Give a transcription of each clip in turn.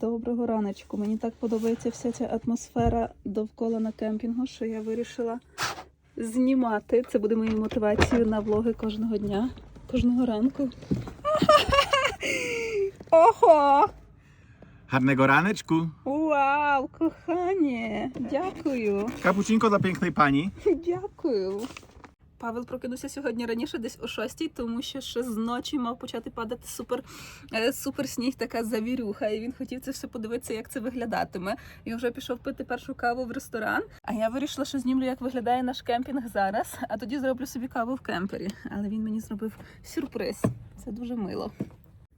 Доброго раночку. Мені так подобається вся ця атмосфера довкола на кемпінгу, що я вирішила знімати. Це буде моєю мотивацією на влоги кожного дня, кожного ранку. Ого! Harnego raneczku. Вау, кохanie! Дякую. Kapucinko dla pięknej pani. Дякую. Павел прокинувся сьогодні раніше, десь о 6, тому що ще з ночі мав почати падати супер, е, супер сніг, така завірюха. І він хотів це все подивитися, як це виглядатиме. І вже пішов пити першу каву в ресторан. А я вирішила, що знімлю, як виглядає наш кемпінг зараз, а тоді зроблю собі каву в кемпері. Але він мені зробив сюрприз. Це дуже мило.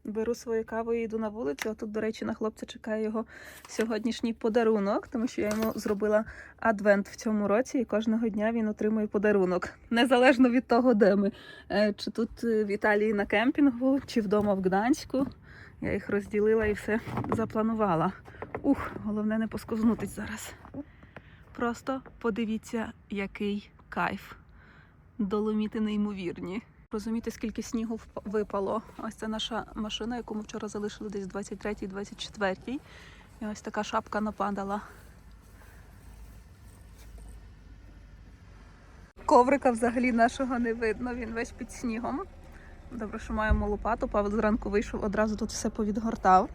Беру свою каву і йду на вулицю. А тут, до речі, на хлопця чекає його сьогоднішній подарунок, тому що я йому зробила адвент в цьому році, і кожного дня він отримує подарунок. Незалежно від того, де ми. Е, Чи тут е, в Італії на кемпінгу, чи вдома в Гданську. Я їх розділила і все запланувала. Ух, головне не поскознутись зараз. Просто подивіться, який кайф. Доломіти неймовірні. Розумієте, скільки снігу випало. Ось це наша машина, яку ми вчора залишили десь 23-й, 24-й. І ось така шапка нападала. Коврика взагалі нашого не видно, він весь під снігом. Добре, що маємо лопату. Павел зранку вийшов, одразу тут все повідгортав.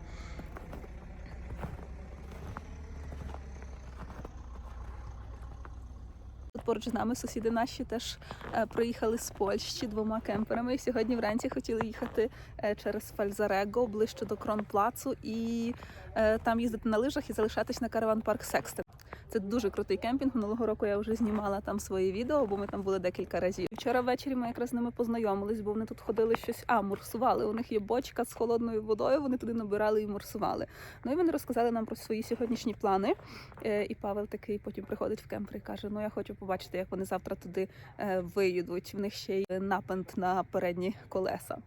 Поруч з нами сусіди наші теж проїхали приїхали з Польщі двома кемперами. І сьогодні вранці хотіли їхати е, через Фальзарего ближче до Кронплацу і е, там їздити на лижах і залишатись на караван парк Секстен. Це дуже крутий кемпінг. Минулого року я вже знімала там свої відео, бо ми там були декілька разів. Вчора ввечері ми якраз з ними познайомились, бо вони тут ходили щось. А, мурсували. У них є бочка з холодною водою. Вони туди набирали і мурсували. Ну і вони розказали нам про свої сьогоднішні плани. Е, І Павел такий потім приходить в кемпер і каже: Ну я хочу побачити, як вони завтра туди е, виїдуть. В них ще й напент на передні колеса.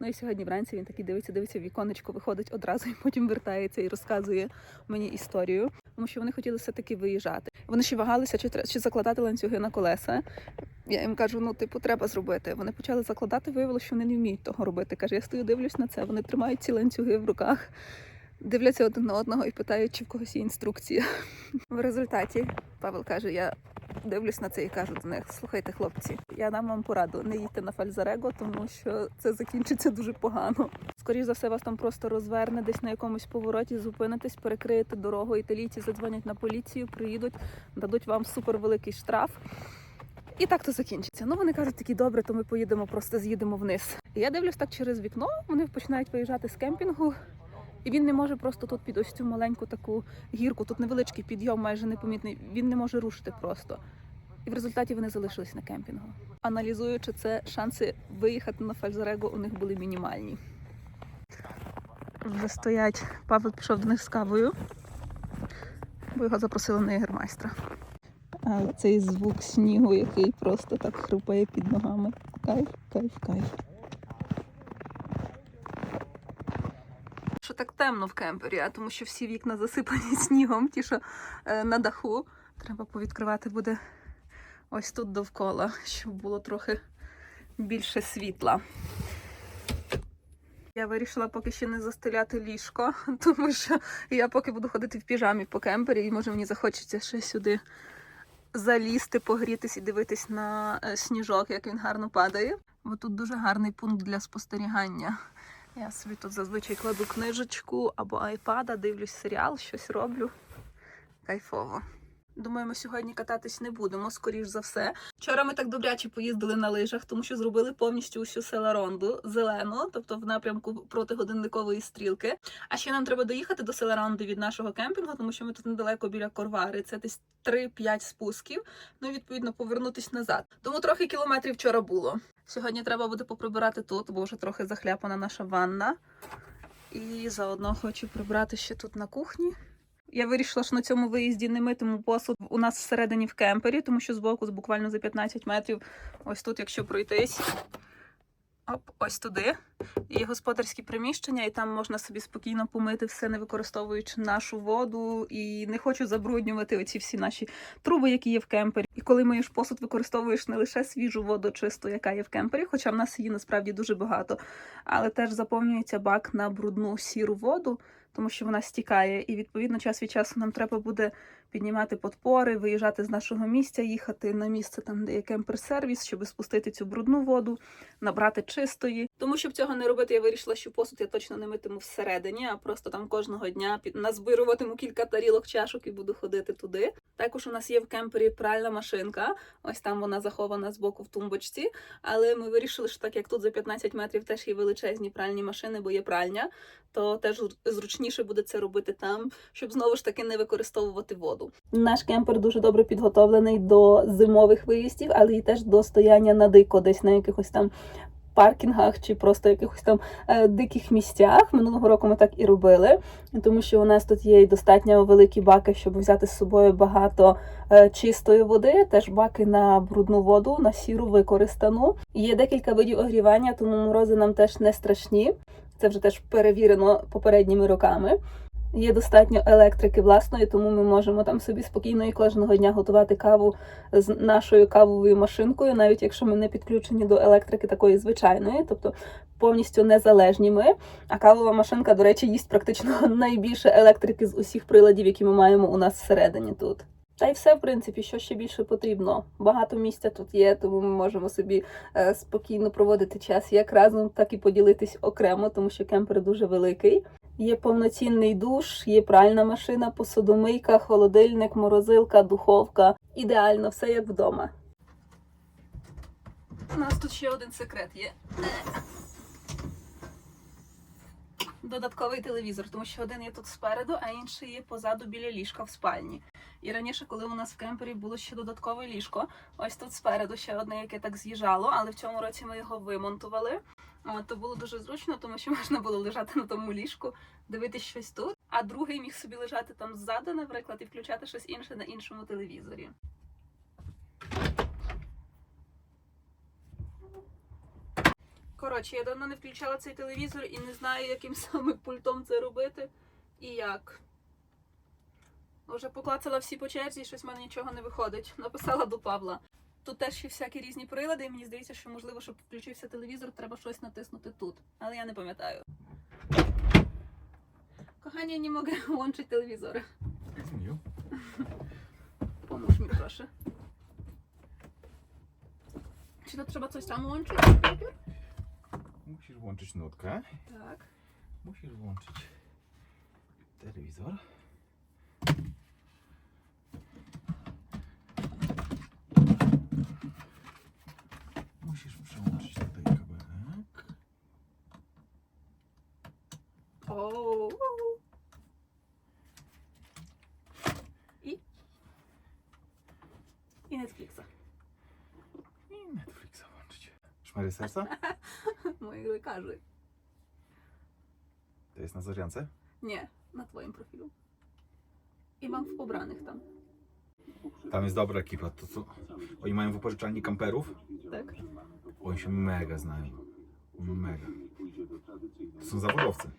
Ну і сьогодні вранці він такий дивиться, дивиться віконечко, виходить одразу і потім вертається і розказує мені історію, тому що вони хотіли все таки виїжджати. Вони ще вагалися, чи чи закладати ланцюги на колеса. Я їм кажу, ну типу, треба зробити. Вони почали закладати, виявилося, що вони не вміють того робити. Каже, я стою, дивлюсь на це. Вони тримають ці ланцюги в руках, дивляться один на одного і питають, чи в когось є інструкція. В результаті Павел каже: я дивлюсь на це і кажу до них: слухайте, хлопці, я дам вам пораду, не їдьте на Фальзарего, тому що це закінчиться дуже погано. Скоріше за все, вас там просто розверне десь на якомусь повороті, зупинитесь, перекриєте дорогу. Італійці задзвонять на поліцію, приїдуть, дадуть вам супервеликий штраф. І так то закінчиться. Ну вони кажуть, такі добре, то ми поїдемо, просто з'їдемо вниз. І я дивлюсь так через вікно. Вони починають виїжджати з кемпінгу. І він не може просто тут під ось цю маленьку таку гірку, тут невеличкий підйом, майже непомітний. Він не може рушити просто. І в результаті вони залишились на кемпінгу. Аналізуючи це, шанси виїхати на Фальзарего у них були мінімальні. Вже стоять. Павел пішов до них з кавою, бо його запросили на єгермайстра. А цей звук снігу, який просто так хрупає під ногами. Кайф, кайф, кайф. Що так темно в кемпері, а тому що всі вікна засипані снігом, ті, що е, на даху. Треба повідкривати буде ось тут довкола, щоб було трохи більше світла. Я вирішила поки ще не застеляти ліжко, тому що я поки буду ходити в піжамі по кемпері, і може мені захочеться ще сюди залізти, погрітись і дивитись на е, сніжок, як він гарно падає. Бо тут дуже гарний пункт для спостерігання. Я собі тут зазвичай кладу книжечку або айпада, дивлюсь серіал, щось роблю. Кайфово. Думаю, ми сьогодні кататись не будемо, скоріш за все. Вчора ми так добряче поїздили на лижах, тому що зробили повністю усю селаронду зелену, тобто в напрямку проти годинникової стрілки. А ще нам треба доїхати до селаронди від нашого кемпінгу, тому що ми тут недалеко біля Корвари. Це десь 3-5 спусків. Ну і відповідно повернутись назад. Тому трохи кілометрів вчора було. Сьогодні треба буде поприбирати тут, бо вже трохи захляпана наша ванна. І заодно хочу прибрати ще тут на кухні. Я вирішила, що на цьому виїзді не митиму посуд у нас всередині в кемпері, тому що збоку, буквально за 15 метрів, ось тут, якщо пройтись, оп, ось туди. Є господарські приміщення, і там можна собі спокійно помити все, не використовуючи нашу воду. І не хочу забруднювати оці всі наші труби, які є в кемпері. І коли миєш посуд, використовуєш не лише свіжу воду чисту, яка є в кемпері, хоча в нас її насправді дуже багато, але теж заповнюється бак на брудну сіру воду. Тому що вона стікає. І відповідно час від часу нам треба буде піднімати подпори, виїжджати з нашого місця, їхати на місце там, де є кемпер-сервіс, щоб спустити цю брудну воду, набрати чистої. Тому щоб цього не робити, я вирішила, що посуд я точно не митиму всередині, а просто там кожного дня назбируватиму кілька тарілок чашок і буду ходити туди. Також у нас є в кемпері пральна машинка. Ось там вона захована з боку в тумбочці. Але ми вирішили, що так як тут за 15 метрів теж є величезні пральні машини, бо є пральня, то теж зручніше буде це робити там, щоб знову ж таки не використовувати воду. Наш кемпер дуже добре підготовлений до зимових виїздів, але і теж до стояння на дико, десь на якихось там. Паркінгах чи просто якихось там е, диких місцях. Минулого року ми так і робили, тому що у нас тут є і достатньо великі баки, щоб взяти з собою багато е, чистої води, теж баки на брудну воду, на сіру використану. Є декілька видів огрівання, тому морози нам теж не страшні. Це вже теж перевірено попередніми роками. Є достатньо електрики власної, тому ми можемо там собі спокійно і кожного дня готувати каву з нашою кавовою машинкою, навіть якщо ми не підключені до електрики такої звичайної, тобто повністю незалежні ми. А кавова машинка, до речі, їсть практично найбільше електрики з усіх приладів, які ми маємо у нас всередині тут. Та й все, в принципі, що ще більше потрібно. Багато місця тут є, тому ми можемо собі е, спокійно проводити час як разом, так і поділитись окремо, тому що кемпер дуже великий. Є повноцінний душ, є пральна машина, посудомийка, холодильник, морозилка, духовка. Ідеально, все як вдома. У нас тут ще один секрет є. Додатковий телевізор, тому що один є тут спереду, а інший є позаду біля ліжка в спальні. І раніше, коли у нас в кемпері було ще додаткове ліжко, ось тут спереду ще одне, яке так з'їжджало, але в цьому році ми його вимонтували. То було дуже зручно, тому що можна було лежати на тому ліжку, дивитись щось тут, а другий міг собі лежати там ззаду, наприклад, і включати щось інше на іншому телевізорі. Коротше, я давно не включала цей телевізор і не знаю, яким саме пультом це робити і як. Вже поклацала всі по черзі, щось в мене нічого не виходить. Написала до Павла. Тут теж ще всякі різні прилади, і мені здається, що можливо, щоб включився телевізор, треба щось натиснути тут. Але я не пам'ятаю. Nie mogę łączyć telewizora. Rozumiem. Pomóż mi proszę. Czy to trzeba coś tam łączyć? Musisz włączyć nutkę. Tak. Musisz włączyć telewizor. Musisz przełączyć tutaj kabelek. O. I? I Netflixa. I Netflixa włączyć. Szmery serca? Moich lekarzy. To jest na Zoriance? Nie, na twoim profilu. I mam w pobranych tam. Tam jest dobra ekipa. To co? Oni mają wypożyczalni kamperów. Tak? Oni się mega znają. Mega. To są zawodowcy.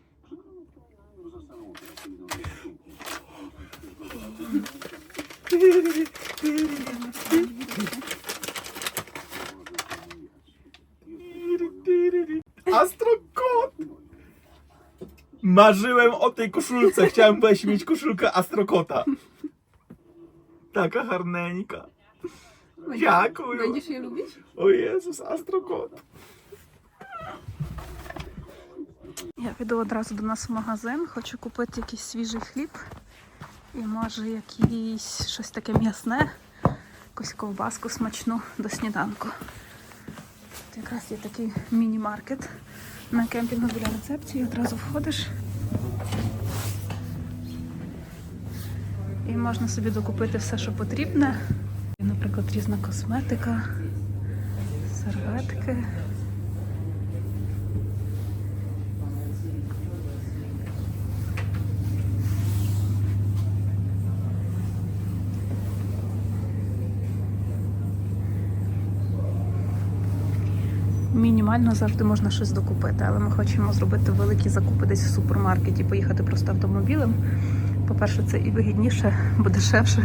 Astrokot! Marzyłem o tej koszulce. Chciałem właśnie mieć koszulkę Astrokota. Taka harneńka. Dziękuję. Będziesz je lubić? O Jezus, Astrokot. Я піду одразу до нас в магазин, хочу купити якийсь свіжий хліб. І може якийсь щось таке м'ясне, якусь ковбаску смачну до сніданку. Тут якраз є такий міні-маркет на кемпінгу біля рецепції. Одразу входиш. І можна собі докупити все, що потрібне. Наприклад, різна косметика, серветки. мінімально завжди можна щось докупити, але ми хочемо зробити великі закупи десь в супермаркеті, поїхати просто автомобілем. По-перше, це і вигідніше, бо дешевше.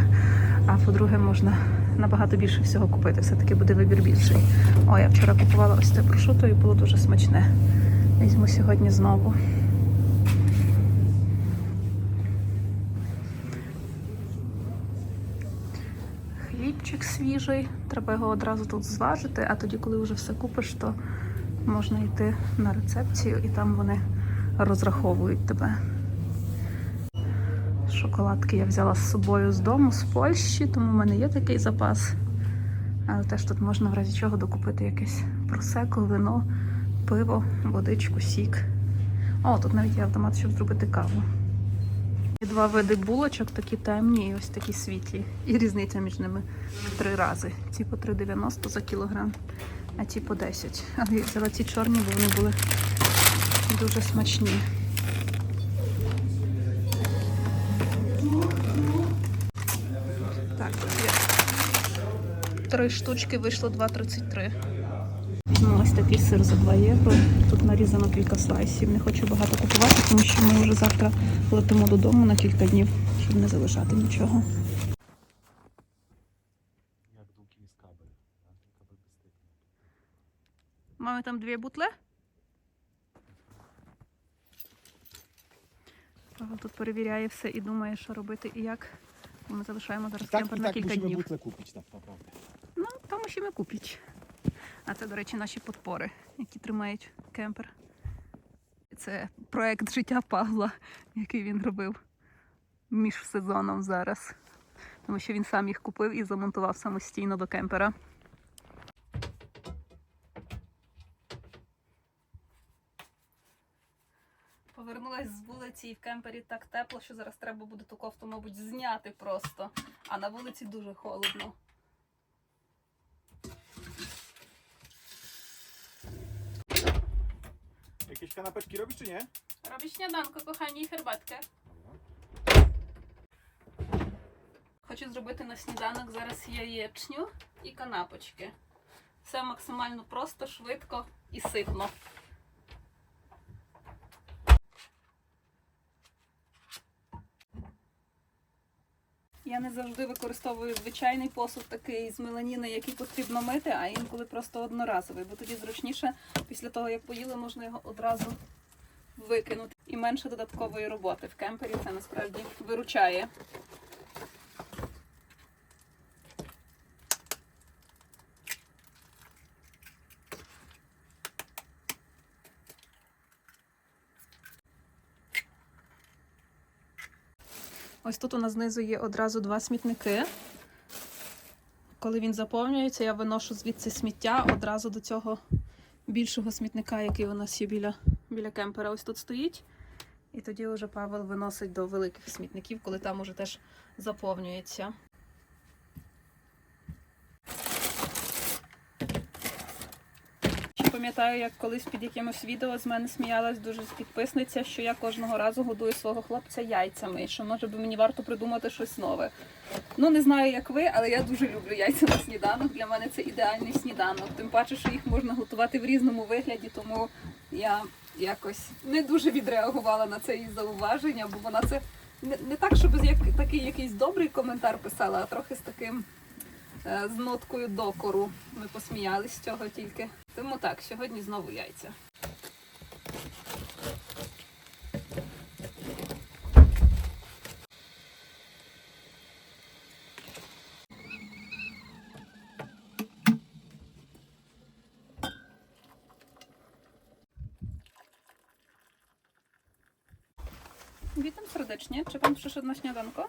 А по-друге, можна набагато більше всього купити. Все-таки буде вибір більший. О, я вчора купувала ось це прошуто і було дуже смачне. Візьму сьогодні знову. Хлібчик свіжий, треба його одразу тут зважити, а тоді, коли вже все купиш, то можна йти на рецепцію і там вони розраховують тебе. Шоколадки я взяла з собою з дому, з Польщі, тому в мене є такий запас. Але теж тут можна в разі чого докупити якесь просеко, вино, пиво, водичку, сік. О, тут навіть є автомат, щоб зробити каву. Є два види булочок, такі темні і ось такі світлі. І різниця між ними в три рази. Ці по 3,90 за кілограм, а ті по 10. Але я взяла ці чорні, бо вони були дуже смачні. Так, три штучки, вийшло 2,33. Ну, ось такий сир за 2 євро. Тут нарізано кілька слайсів. Не хочу багато купувати, тому що ми вже завтра летимо додому на кілька днів, щоб не залишати нічого. Mamy tam dwie butle? Павел тут перевіряє все і думає, що робити і як. Ми залишаємо зараз Tak кемпер на кілька днів. butle kupić tak naprawdę. Ну, то musimy kupić. А це, до речі, наші подпори, які тримають кемпер. Це проект життя Павла, який він робив між сезоном зараз. Тому що він сам їх купив і замонтував самостійно до кемпера. Повернулась з вулиці і в кемпері так тепло, що зараз треба буде ту кофту, мабуть, зняти просто. А на вулиці дуже холодно. Jakieś kanapeczki robisz czy nie? Robię śniadanko, kochani, і herbatkę. Хочу зробити на сніданок зараз яєчню і канапочки. Все максимально просто, швидко і ситно. Я не завжди використовую звичайний посуд такий з меланіни, який потрібно мити, а інколи просто одноразовий, бо тоді зручніше після того, як поїли, можна його одразу викинути. І менше додаткової роботи. В кемпері це насправді виручає. Ось тут у нас знизу є одразу два смітники. Коли він заповнюється, я виношу звідси сміття одразу до цього більшого смітника, який у нас є біля, біля кемпера. Ось тут стоїть. І тоді вже Павел виносить до великих смітників, коли там уже теж заповнюється. Ще пам'ятаю, як колись під якимось відео з мене сміялась дуже підписниця, що я кожного разу годую свого хлопця яйцями, і що може би мені варто придумати щось нове. Ну не знаю, як ви, але я дуже люблю яйця на сніданок. Для мене це ідеальний сніданок. Тим паче, що їх можна готувати в різному вигляді, тому я якось не дуже відреагувала на це її зауваження, бо вона це не, не так, щоб як такий якийсь добрий коментар писала, а трохи з таким з ноткою докору. Ми посміялись з цього тільки. Тому так, сьогодні знову яйця. Witam serdecznie. Czy pan przyszedł na śniadanko?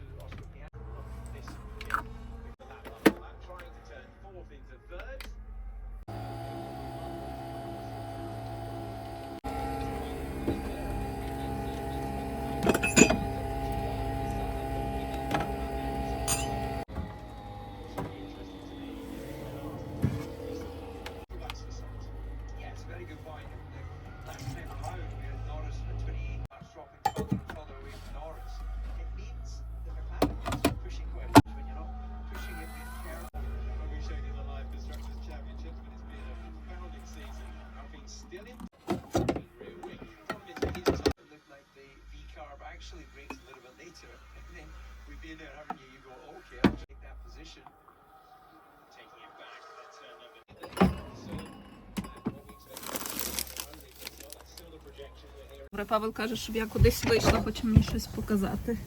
Добре, Павел каже, щоб я кудись вийшла, хоче мені щось показати.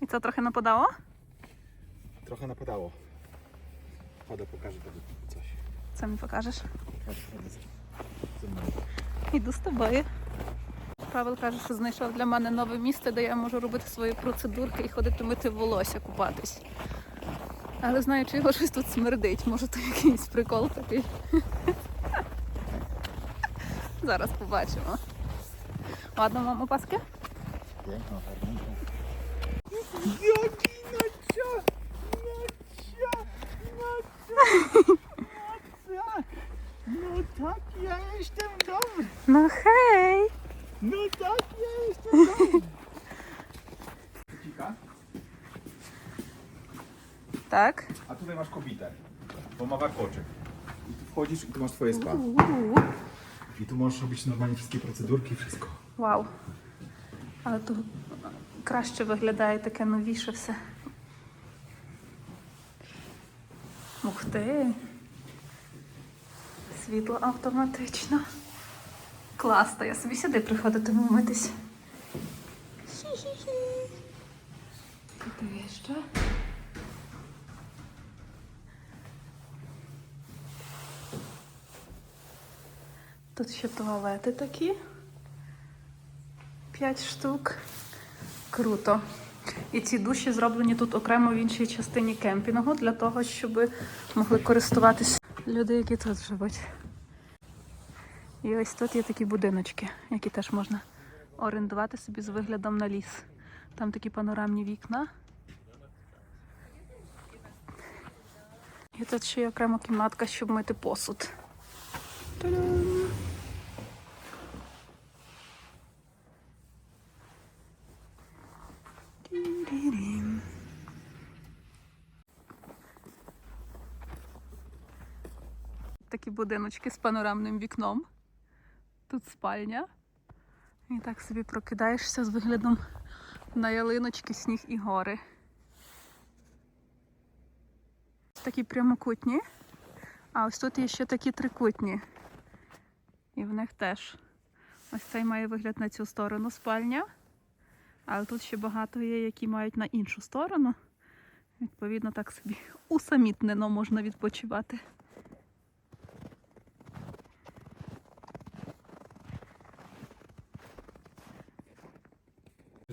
І це трохи нападало? Trochę napadało. Chodę, pokażę tobie coś. Це мені покажеш. Chodź, chodzę ze. Іду з тобою. Павел каже, що знайшов для мене нове місце, де я можу робити свої процедурки і ходити мити волосся, купатись. Але знаючи його, щось тут смердить. Може, то якийсь прикол такий. Зараз побачимо. Ладно, мамо, паски? Nacia! Nacia! No tak, ja jestem dobry! Ну хей! No tak, ja jestem dobry! Cika, Так. a tutaj masz kobitę, bo ma warkoczek. I tu wchodzisz i tu masz twoje spa. У-у-у. I tu możesz robić normalnie wszystkie procedurki, wszystko. Вау. Але тут краще виглядає таке новіше все. Ти. Світло автоматично. Клас, то я собі сюди приходитиму митись. Хі-хі-хі. Тут є ще. Тут ще туалети такі. П'ять штук. Круто. І ці душі зроблені тут окремо в іншій частині кемпінгу для того, щоб могли користуватися люди, які тут живуть. І ось тут є такі будиночки, які теж можна орендувати собі з виглядом на ліс. Там такі панорамні вікна. І тут ще є окрема кімнатка, щоб мити посуд. Та-дам! Будиночки з панорамним вікном. Тут спальня. І так собі прокидаєшся з виглядом на ялиночки, сніг і гори. Такі прямокутні. А ось тут є ще такі трикутні. І в них теж. Ось цей має вигляд на цю сторону спальня. Але тут ще багато є, які мають на іншу сторону. Відповідно, так собі усамітнено можна відпочивати.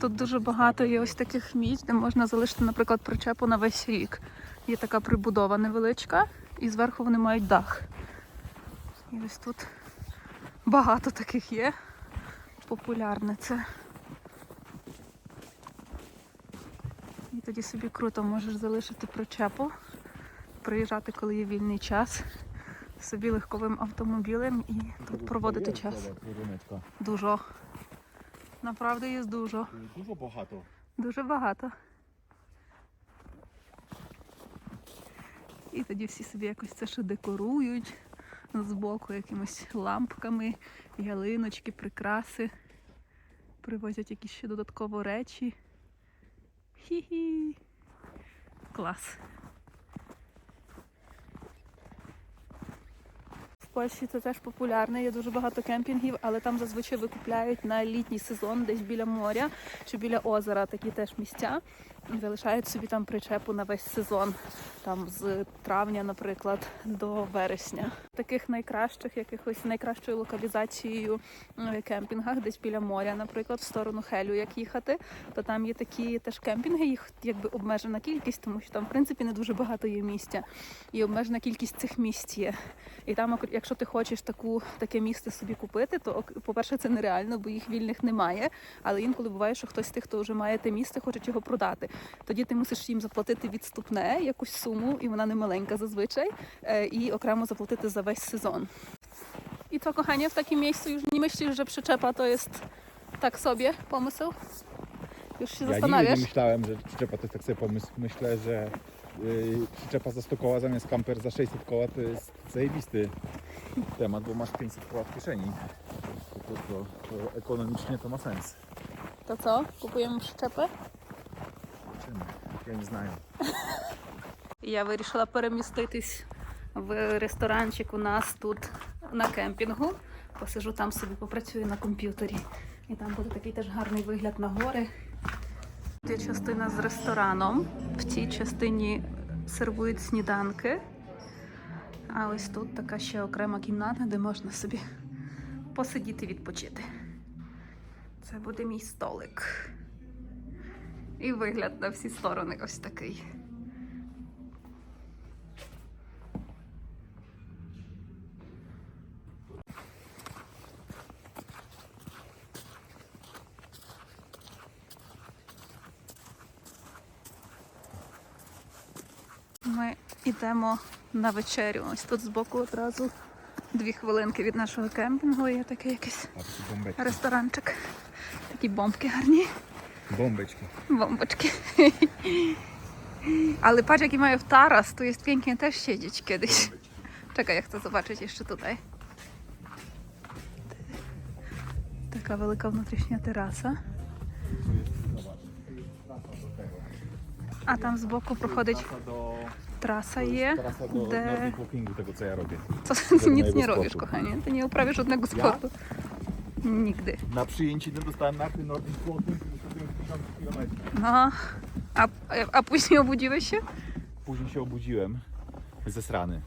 Тут дуже багато є ось таких місць, де можна залишити, наприклад, причепу на весь рік. Є така прибудова невеличка, і зверху вони мають дах. І ось тут багато таких є. Популярне це. І тоді собі круто можеш залишити причепу, приїжджати, коли є вільний час, собі легковим автомобілем і тут проводити час. Дуже. Направду є дуже. Dużo bohato. Дуже багато. І тоді всі собі якось це ще декорують збоку якимись лампками, ялиночки, прикраси. Привозять якісь ще додатково речі. Хі-хі. Клас. Польщі це теж популярне, є дуже багато кемпінгів, але там зазвичай викупляють на літній сезон, десь біля моря чи біля озера такі теж місця. Залишають собі там причепу на весь сезон, там з травня, наприклад, до вересня. Таких найкращих, якихось найкращою локалізацією е, кемпінгах, десь біля моря, наприклад, в сторону Хелю, як їхати, то там є такі теж кемпінги, їх якби обмежена кількість, тому що там, в принципі, не дуже багато є місця. І обмежена кількість цих місць є. І там, якщо ти хочеш таку таке місце собі купити, то по-перше, це нереально, бо їх вільних немає. Але інколи буває, що хтось з тих, хто вже має те місце, хоче його продати. Тоді ти мусиш їм заплатити відступне якусь суму, і вона не маленька зазвичай, е, і окремо заплатити за весь сезон. I co, kochanie, w takim miejscu już nie myślisz, że przyczepa to jest tak sobie pomysł? Już się Ja nigdy zastanawiasz? nie myślałem, że przyczepa to jest tak sobie pomysł. Myślę, że yy, przyczepa za 100 koła zamiast kamper za 600 koła to jest zajebisty temat, bo masz 500 koła w kieszeni. To, to, to ekonomicznie to ma sens. То co? Купуємо щепи? Ja nie знаю. Я вирішила переміститись в ресторанчик у нас тут на кемпінгу. Посижу там собі, попрацюю на комп'ютері. І там буде такий теж гарний вигляд на гори. Тут є частина з рестораном. В цій частині сервують сніданки. А ось тут така ще окрема кімната, де можна собі посидіти відпочити. Це буде мій столик. І вигляд на всі сторони ось такий. Ми йдемо на вечерю. Ось тут збоку одразу дві хвилинки від нашого кемпінгу. Є такий якийсь ресторанчик. Такі бомбки гарні. Bombeczki. Bombeczki. Ale patrz jaki mają taras, tu jest pięknie też siedzieć kiedyś. Czekaj, ja chcę zobaczyć jeszcze tutaj. Taka wielka wnętrzna terasa. A tam z boku prochodzić trasa je. De... tego co ja robię. Co, nic nie robisz, kochanie. Ty nie uprawiasz żadnego sportu. Nigdy. Na przyjęciu dostałem narty nordic walking no, a, a później obudziłeś się? Później się obudziłem ze srany.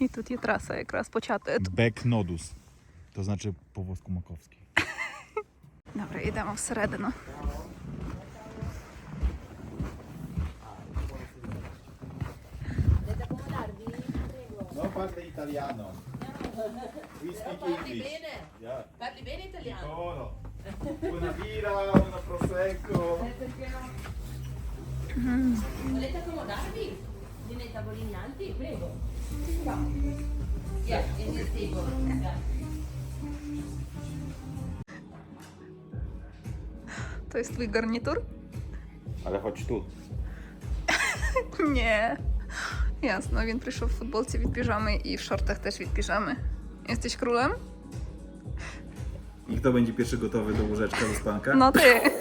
I tutaj trasa jak raz pociate. Bek nodus, to znaczy po włosku makowski. Dobra, idę w sredno. No, parle italiano. We speak Parli English. bene? Yeah. Parli bene italiano? Buono. Una birra, una prosecco. Volete accomodarvi? Lì nei tavolini alti? Prego. Yeah, in this table. Yeah. To jest twój garnitur? Ale chodź tu. Nie. Jasno, він прийшов в футболці від піжами і в шортах теж від піжами. Jesteś królem? I kto będzie pierwszy gotowy do łóżeczka do spanka? Ну ти.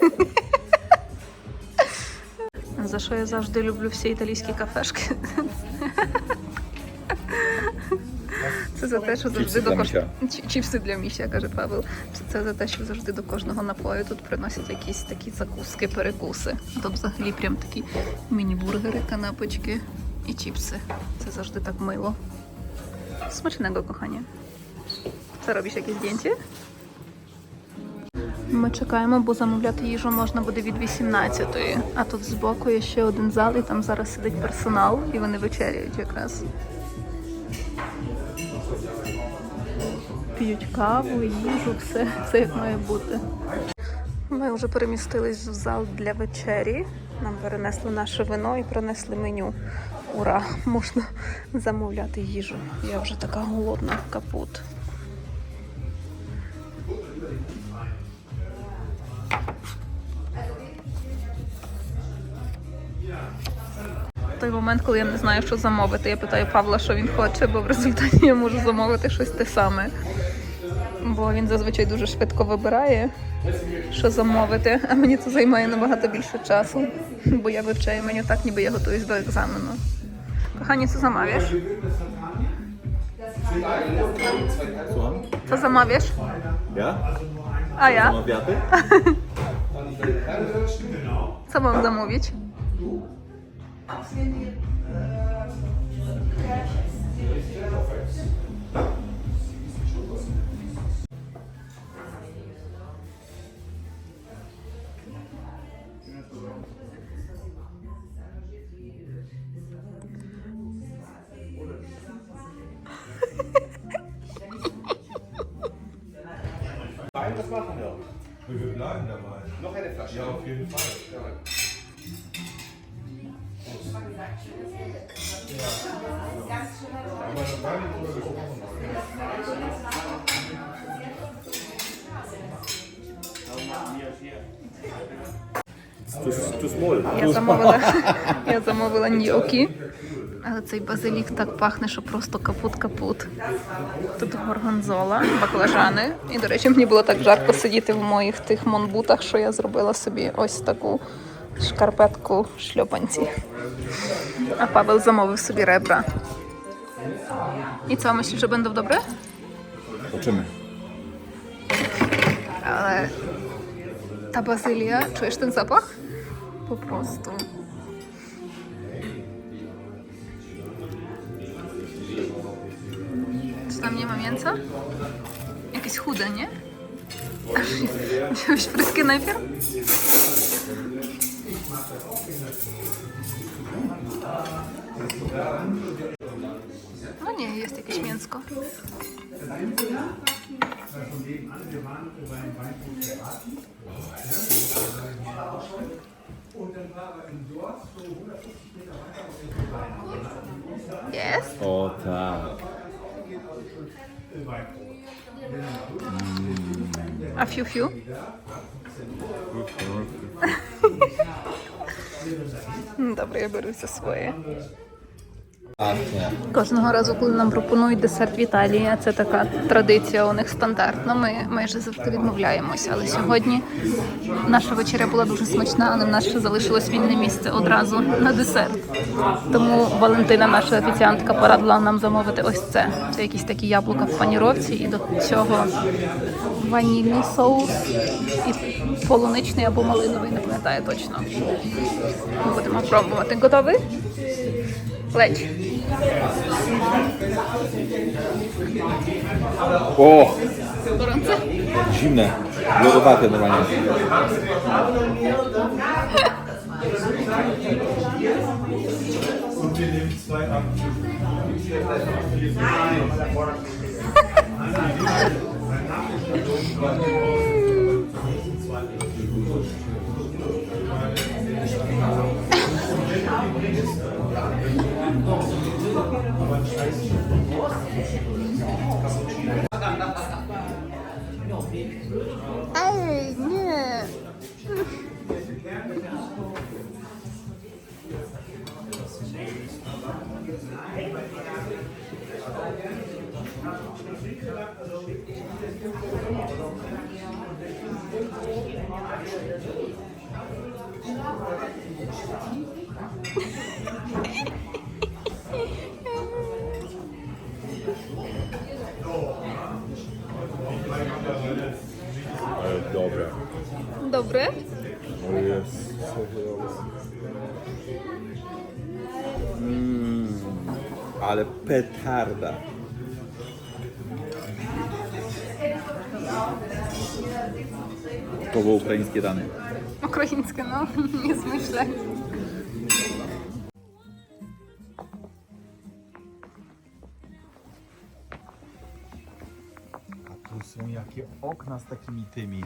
За що я завжди люблю всі італійські кафешки? Це за те, що завжди Чіпси до кожного чіпси для міся, каже Павел. Це за те, що завжди до кожного напою тут приносять якісь такі закуски, перекуси. Тут взагалі прям такі міні-бургери, канапочки і чіпси. Це завжди так мило. Смачного кохання. Це робиш якісь здjęcie? Ми чекаємо, бо замовляти їжу можна буде від 18-ї. А тут збоку є ще один зал, і там зараз сидить персонал, і вони вечеряють якраз. П'ють каву, їжу, все, все як має бути. Ми вже перемістились в зал для вечері. Нам перенесли наше вино і принесли меню. Ура! Можна замовляти їжу. Я вже така голодна, капут. той момент, коли я не знаю, що замовити. Я питаю Павла, що він хоче, бо в результаті я можу замовити щось те саме. Бо він зазвичай дуже швидко вибирає, що замовити, а мені це займає набагато більше часу, бо я вивчаю меню так, ніби я готуюсь до екзамену. Kochanie, co zamawiasz? Co zamawiasz? Ja? A ja? Co mam zamówić? Too small. Я замовила, я замовила ньокі. Але цей базилік так пахне, що просто капут-капут. Тут горгонзола, баклажани. І, до речі, мені було так жарко сидіти в моїх тих монбутах, що я зробила собі ось таку шкарпетку шльопанці. А Павел замовив собі ребра. I co, myślisz, że będą dobre? Zobaczymy. Ale ta bazylia, czujesz ten zapach? Po prostu. Czy tam nie ma mięsa? Jakieś chude, nie? Wziąłeś fryskę najpierw? No nie, jest jakieś mięsko. Yes. Oh, A few few. Dobra, ja biorę ze swoje. Кожного разу, коли нам пропонують десерт в Італії, це така традиція у них стандартна. Ми майже завжди відмовляємося. Але сьогодні наша вечеря була дуже смачна, але в нас ще залишилось вільне місце одразу на десерт. Тому Валентина, наша офіціантка, порадила нам замовити ось це. Це якісь такі яблука в паніровці, і до цього ванільний соус і полуничний або малиновий, не пам'ятаю точно. Ми будемо пробувати. Готовий? Leite. eu vou Zimne. Lodowate normalnie. Dobre. Dobre? O jest. ale petarda. To było ukraińskie dane. Ukraińskie, no, nie zmyślę. A tu są jakie okna z takimi tymi